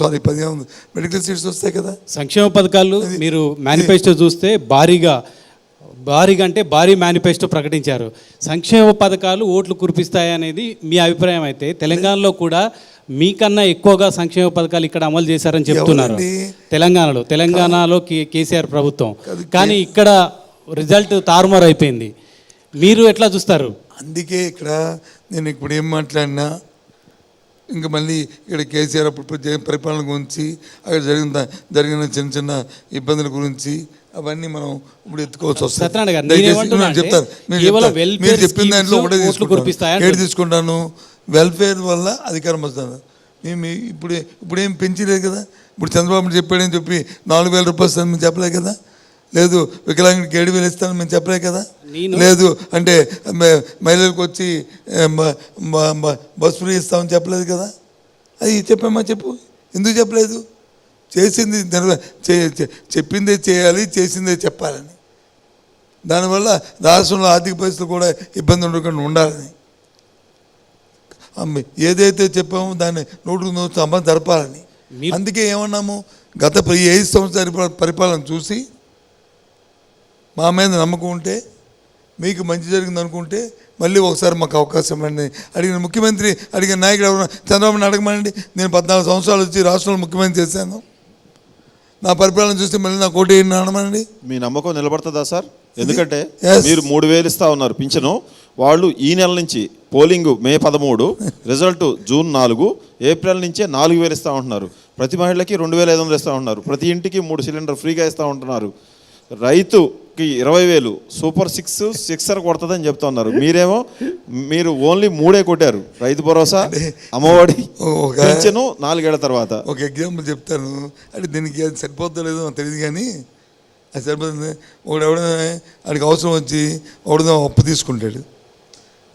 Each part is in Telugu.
సారీ పదిహేను మెడికల్ సీట్స్ వస్తాయి కదా. సంక్షేమ పథకాలు మీరు మేనిఫెస్టో చూస్తే భారీగా భారీగా అంటే భారీ మేనిఫెస్టో ప్రకటించారు. సంక్షేమ పథకాలు ఓట్లు కురిపిస్తాయి అనేది మీ అభిప్రాయం అయితే తెలంగాణలో కూడా మీకన్నా ఎక్కువగా సంక్షేమ పథకాలు ఇక్కడ అమలు చేశారని చెప్తున్నారు? తెలంగాణలో తెలంగాణలో కేసీఆర్ ప్రభుత్వం. కానీ ఇక్కడ రిజల్ట్ తారుమారు అయిపోయింది. మీరు ఎట్లా చూస్తారు? అందుకే ఇక్కడ నేను ఇప్పుడు ఏం మాట్లాడినా ఇంకా మళ్ళీ ఇక్కడ కేసీఆర్ అప్పుడు పరిపాలన గురించి అక్కడ జరిగిన జరిగిన చిన్న చిన్న ఇబ్బందుల గురించి అవన్నీ మనం ఇప్పుడు నేను అంటే చెప్తాను మీరు చెప్పిన దాంట్లో ఒకటే తీసుకుంటాను. ఏడు తీసుకుంటాను? వెల్ఫేర్ వల్ల అధికారం వస్తాను మేము ఇప్పుడు ఇప్పుడు ఏం పెంచలేదు కదా? ఇప్పుడు చంద్రబాబు చెప్పాడని చెప్పి నాలుగు వేల రూపాయలు మేము చెప్పలేదు కదా? లేదు వికలాంగుడికి ఏడు వేలు ఇస్తాను మేము చెప్పలేదు కదా? లేదు అంటే మహిళలకు వచ్చి ఏ, మ- మ- మ- బస్ ఫ్రీ ఇస్తామని చెప్పలేదు కదా? అది చెప్పమ్మా చెప్పు? ఎందుకు చెప్పలేదు? చేసింది చెప్పిందే చేయాలి చేసిందే చెప్పాలని. దానివల్ల రాష్ట్రంలో ఆర్థిక పరిస్థితులు కూడా ఇబ్బంది ఉండకుండా ఉండాలని. ఏదైతే చెప్పామో దాన్ని నూటికి నూరు అమ్మ జరపాలని. అందుకే ఏమన్నాము? గత ఐదు సంవత్సరాల పరిపా- పరిపాలన చూసి మా మీద నమ్మకం ఉంటే మీకు మంచి జరిగింది అనుకుంటే మళ్ళీ ఒకసారి మాకు అవకాశం ఇవ్వండి. అడిగిన ముఖ్యమంత్రి అడిగిన నాయకుడు ఎవరు? చంద్రబాబు నాయుడు అడగమనండి. నేను పద్నాలుగు సంవత్సరాలు వచ్చి రాష్ట్రంలో ముఖ్యమంత్రి చేశాను. నా పరిపాలన చూస్తే మళ్ళీ నాకు ఓటు వేయండి అనమనండి మీ నమ్మకం నిలబడుతుందా సార్? ఎందుకంటే. మీరు మూడు వేలు ఇస్తా ఉన్నారు పింఛను. వాళ్ళు ఈ నెల నుంచి పోలింగ్ మే పదమూడు రిజల్ట్ జూన్ నాలుగు ఏప్రిల్ నుంచే నాలుగు వేలు ఇస్తా ఉంటున్నారు. ప్రతి మహిళకి రెండు వేల ఐదు వందలు ఇస్తా ఉంటున్నారు. ప్రతి ఇంటికి మూడు సిలిండర్ ఫ్రీగా ఇస్తా ఉంటున్నారు. రైతుకి ఇరవై వేలు సూపర్ సిక్స్ సిక్సర్ కొడుతుందని చెప్తా ఉన్నారు. మీరేమో మీరు ఓన్లీ మూడే కొట్టారు. రైతు భరోసా అమ్మఒడి పింఛను నాలుగేళ్ళ తర్వాత. ఒక ఎగ్జాంపుల్ చెప్తాను. అంటే దీనికి అది సరిపోతుందో లేదో నాకు తెలియదు కానీ అది సరిపోతుంది. ఒకడు ఎవడో వాడికి అవసరం వచ్చి ఒకడో అప్పు తీసుకుంటాడు.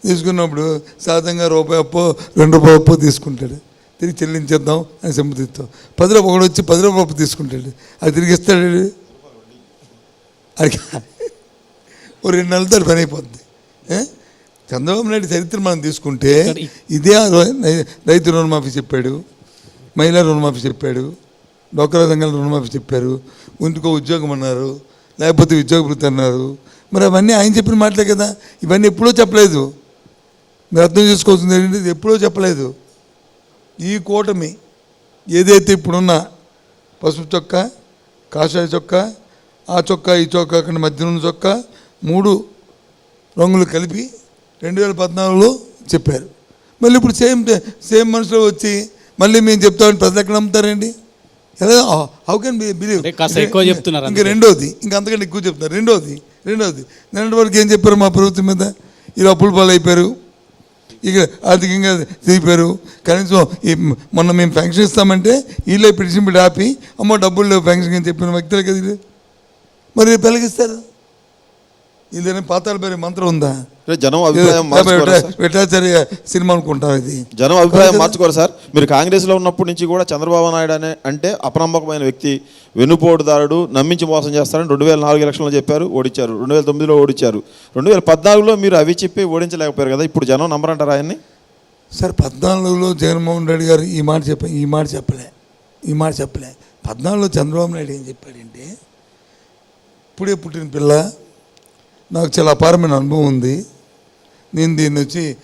తీసుకున్నప్పుడు సాధారణంగా రూపాయి అప్పు రెండు రూపాయలు అప్పు తీసుకుంటాడు. తిరిగి చెల్లించేద్దాం అని సంపతిస్తాం పది రూపాయలు ఒకడు వచ్చి పది రూపాయలు అప్పు తీసుకుంటాడు. అది తిరిగి ఇస్తాడు అది ఓ రెండు నెలలతో పని అయిపోద్ది. ఏ? చంద్రబాబు నాయుడు చరిత్ర మనం తీసుకుంటే ఇదే రైతు రుణమాఫీ చెప్పాడు మహిళా రుణమాఫీ చెప్పాడు డోక్రా సంఘాల రుణమాఫీ చెప్పారు ఇంటికో ఉద్యోగం అన్నారు లేకపోతే ఉద్యోగ వృత్తి అన్నారు. మరి అవన్నీ ఆయన చెప్పిన మాటలే కదా. ఇవన్నీ ఎప్పుడూ చెప్పలేదు. మీరు అర్థం చేసుకోవాల్సింది ఏంటంటే ఇది ఎప్పుడూ చెప్పలేదు. ఈ కూటమి ఏదైతే ఇప్పుడున్న పసుపు చొక్కా కాషాయ చొక్కా ఆ చొక్కా ఈ చొక్కా కన్నా మధ్యన ఉన్న చొక్కా మూడు రంగులు కలిపి రెండు వేల పద్నాలుగులో చెప్పారు. మళ్ళీ ఇప్పుడు సేమ్ సేమ్ మనుషులు వచ్చి మళ్ళీ మేము చెప్తామని ప్రజలు ఎక్కడ నమ్ముతారండి? ఎలా? హౌ కెన్ బిలీవ్ ఎక్కువ చెప్తున్నారు ఇంకా. రెండోది ఇంకా అంతకంటే ఎక్కువ చెప్తున్నారు. రెండోది రెండోది. నిన్నటి వరకు ఏం చెప్పారు మా ప్రభుత్వం మీద? ఇలా అప్పుల పాలు అయిపోయారు ఇక ఆర్థికంగా దిగిపోయారు. కనీసం ఈ మొన్న మేము పెన్షన్ ఇస్తామంటే వీళ్ళే పెట్టి ఆపి అమ్మో డబ్బులు లేవు పెన్షన్ అని చెప్పిన వ్యక్తులు కదా వీళ్ళు. మరి రేపు వెలిగిస్తారు? ఇదేనా పాతాల పేరు మంత్రం ఉందా? జనం అభిప్రాయం? వెటాచార్య సినిమా అనుకుంటారు ఇది. జనం అభిప్రాయం మార్చుకోరు సార్? మీరు కాంగ్రెస్లో ఉన్నప్పటి నుంచి కూడా చంద్రబాబు నాయుడు అనే అంటే అపనమ్మకమైన వ్యక్తి వెన్నుపోటుదారుడు నమ్మించి మోసం చేస్తారని రెండు వేల నాలుగు ఎలక్షన్లో చెప్పారు ఓడించారు రెండు వేల తొమ్మిదిలో ఓడించారు రెండు వేల పద్నాలుగులో మీరు అవి చెప్పి ఓడించలేకపోయారు కదా ఇప్పుడు జనం నమ్మరంటారా ఆయన్ని? సార్ పద్నాలుగులో జగన్మోహన్ రెడ్డి గారు ఈ మాట చెప్ప ఈ మాట చెప్పలే. ఈ మాట చెప్పలే. పద్నాలుగులో చంద్రబాబు నాయుడు ఏం చెప్పాడంటే ఇప్పుడే పుట్టిన పిల్ల. నాకు చాలా అపారమైన అనుభవం ఉంది. నేను దీన్ని వచ్చి